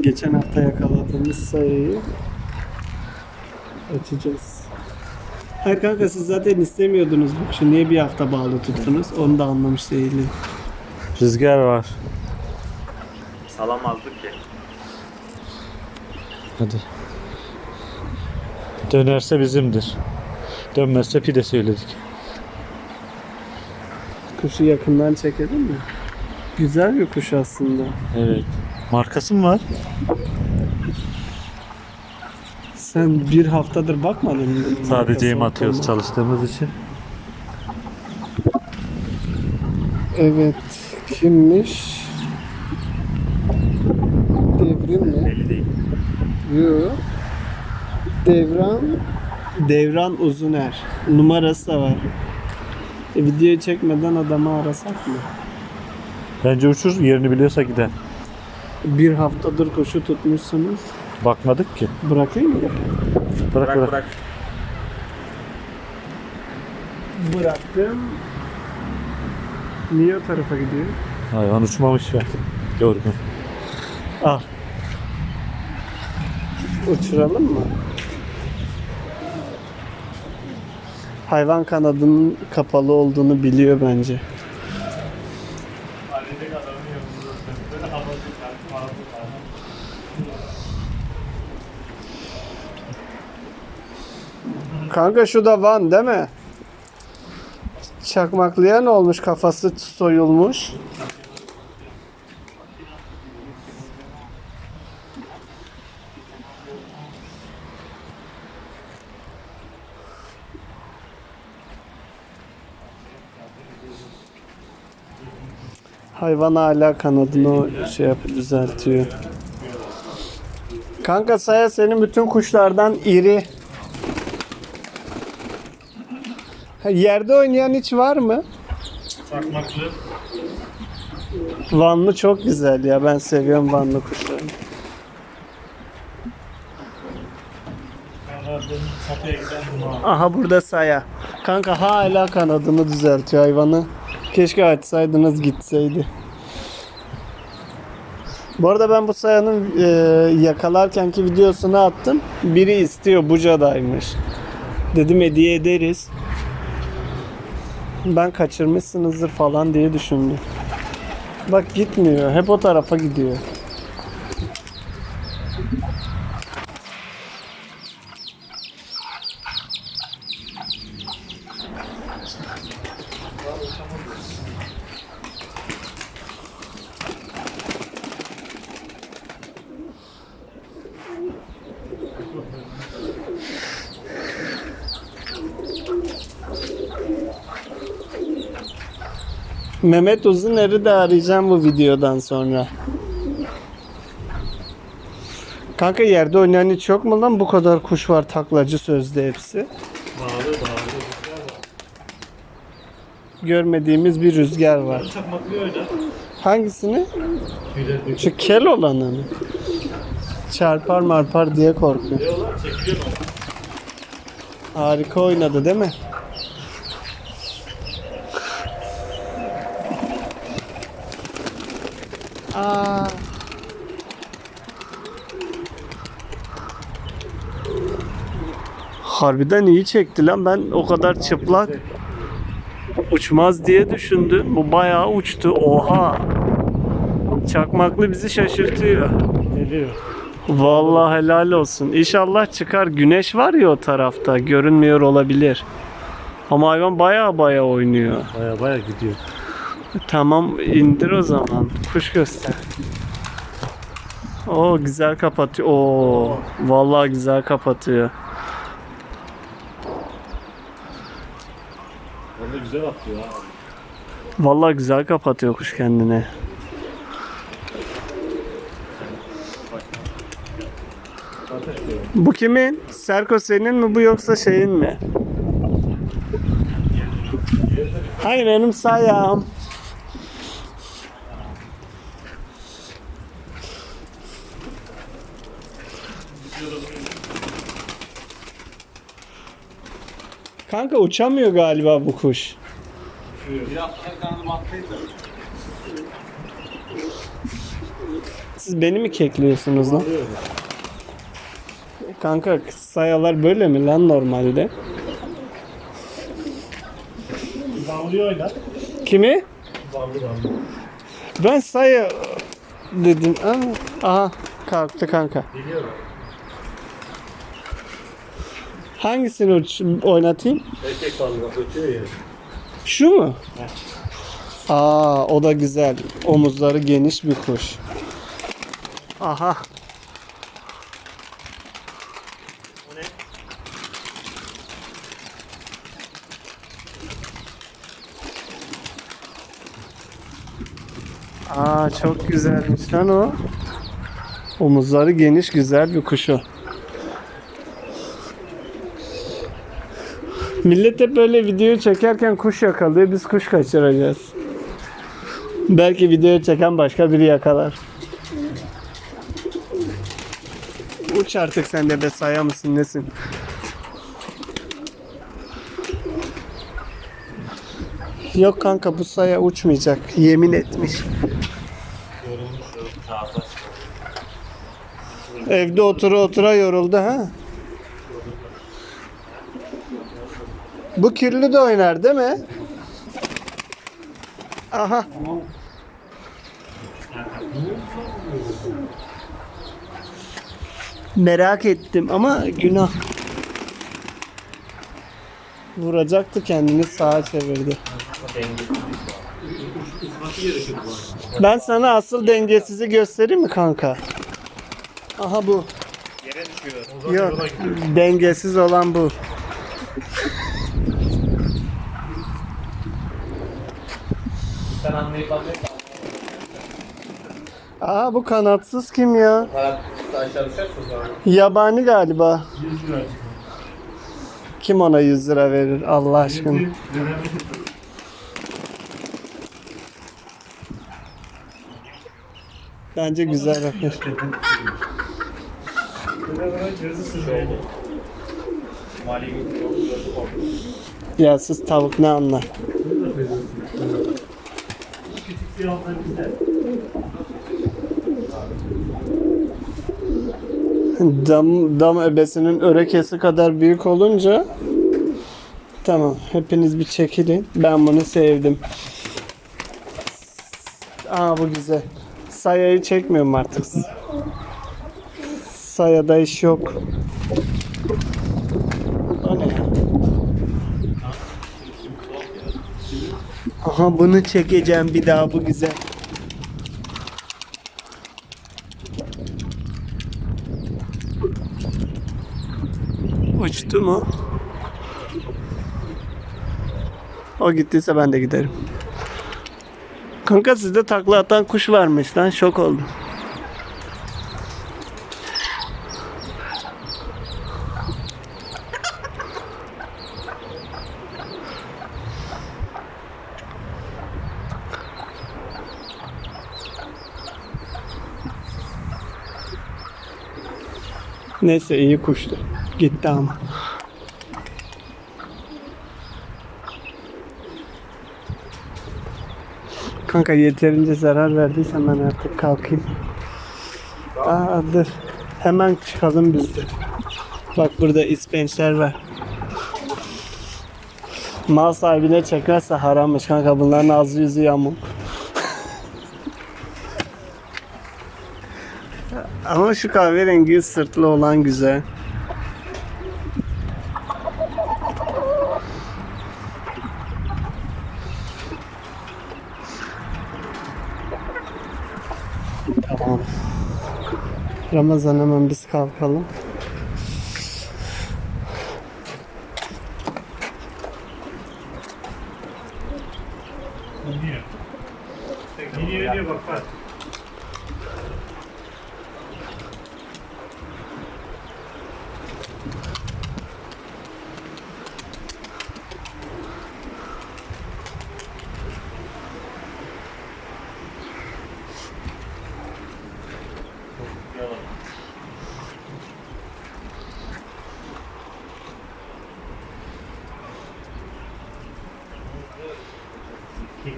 Geçen hafta yakaladığımız sayıyı açacağız. Hayır kanka siz zaten istemiyordunuz bu kuşu. Niye bir hafta bağlı tuttunuz? Onu da anlamış değilim. Rüzgar var. Salamazdık ki. Hadi. Dönerse bizimdir. Dönmezse pide söyledik. Kuşu yakından çekelim mi? Güzel bir kuş aslında. Evet. Markası mı var? Sen bir haftadır bakmadın mı? Sadece yem atıyoruz çalıştığımız için. Evet. Kimmiş? Devrim mi? Belli değil. Yok. Devran Devran Uzuner. Numarası da var. E, videoyu çekmeden adamı arasak mı? Bence uçur yerini biliyorsa gider. Bir haftadır koşu tutmuşsunuz. Bakmadık ki. Bırakayım mı? Bırak Bırak bırak. bırak. Bıraktım. Niye o tarafa gidiyor? Hayvan uçmamış ya. Yorgun. Al. Uçuralım mı? Hayvan kanadının kapalı olduğunu biliyor bence. Kanka şu da Van değil mi? Çakmaklıya ne olmuş? Kafası soyulmuş. Hayvan hala kanadını şey yapıp düzeltiyor. Kanka Saya senin bütün kuşlardan iri. Yerde oynayan hiç var mı? Çakmaklı. Vanlı çok güzel ya. Ben seviyorum Vanlı kuşları. Aha burada Saya. Kanka hala kanadını düzeltiyor hayvanı. Keşke açsaydınız gitseydi. Bu arada ben bu Saya'nın e, yakalarkenki videosunu attım. Biri istiyor Buca'daymış. Dedim hediye ederiz. Ben kaçırmışsınızdır falan diye düşündüm. Bak gitmiyor. Hep o tarafa gidiyor. Mehmet Uzuner'i de arayacağım bu videodan sonra. Kanka yerde oynayan hiç yok mu lan? Bu kadar kuş var taklacı sözde hepsi. Bağlı bağlı. Görmediğimiz bir rüzgar var. Çakmaklı oyna. Hangisini? Tüyler Şu kel olanı mı? Çarpar marpar diye korkuyor. Çekiliyor? Harika oynadı değil mi? Aa. Harbiden iyi çekti lan. Ben o kadar çıplak uçmaz diye düşündüm. Bu bayağı uçtu. Oha. Çakmaklı bizi şaşırtıyor. Geliyor. Vallahi helal olsun. İnşallah çıkar. Güneş var ya o tarafta. Görünmüyor olabilir. Ama hayvan baya baya oynuyor. Baya baya gidiyor. Tamam indir o zaman. Kuş göster. Oo güzel kapatıyor. Oo vallahi güzel kapatıyor. Orada güzel atıyor ha. Vallahi güzel kapatıyor kuş kendine. Bu kimin? Serko senin mi bu yoksa şeyin mi? Hayır benim sayam. Kanka uçamıyor galiba bu kuş. Siz beni mi kekliyorsunuz lan? Kanka sayalar böyle mi lan normalde? Oynar. Kimi? Ben saya dedim. Aa, aha kalktı kanka. Biliyorum. Hangisini uç, oynatayım? Erkek bağlı bak ötüyor ya. Şu mu? Aa o da güzel. Omuzları geniş bir kuş. Aha. O ne? Aa çok güzelmiş lan o. Omuzları geniş güzel bir kuş o. Millet hep böyle video çekerken kuş yakalıyor. Biz kuş kaçıracağız. Belki video çeken başka biri yakalar. Uç artık sen de be saya mısın nesin? Yok kanka bu saya uçmayacak. Yemin etmiş. Evde otura otura yoruldu ha. Bu kirli de oynar değil mi? Aha. Merak ettim ama günah. Vuracaktı kendini sağa çevirdi. Ben sana asıl dengesizi göstereyim mi kanka? Aha bu. Yere düşüyor. Yok. Dengesiz olan bu. Sen anlayıp anlayıp Aa bu kanatsız kim ya? para aşağı düşerse. Yabani galiba. 100 lira. Kim ona 100 lira verir Allah aşkına? Bence güzel yok. Ya siz tavuk ne anlar? Dam, dam ebesinin örekesi kadar büyük olunca Tamam hepiniz bir çekilin. Ben bunu sevdim. Aa bu güzel. Sayayı çekmiyorum artık. Sayada iş yok. O ne ya? Aha bunu çekeceğim bir daha bu güzel. Uçtu mu? O gittiyse ben de giderim. Kanka sizde takla atan kuş varmış lan şok oldum. Neyse iyi kuştu. Gitti ama. Kanka yeterince zarar verdiysen ben artık kalkayım. Aa dur. Hemen çıkalım biz de. Bak burada ispençler var. Mal sahibine çekerse harammış kanka bunların ağzı yüzü yamuk. Ama şu kahverengi sırtlı olan güzel. Tamam. Ramazan hemen biz kalkalım. İniyor diyor bak bak.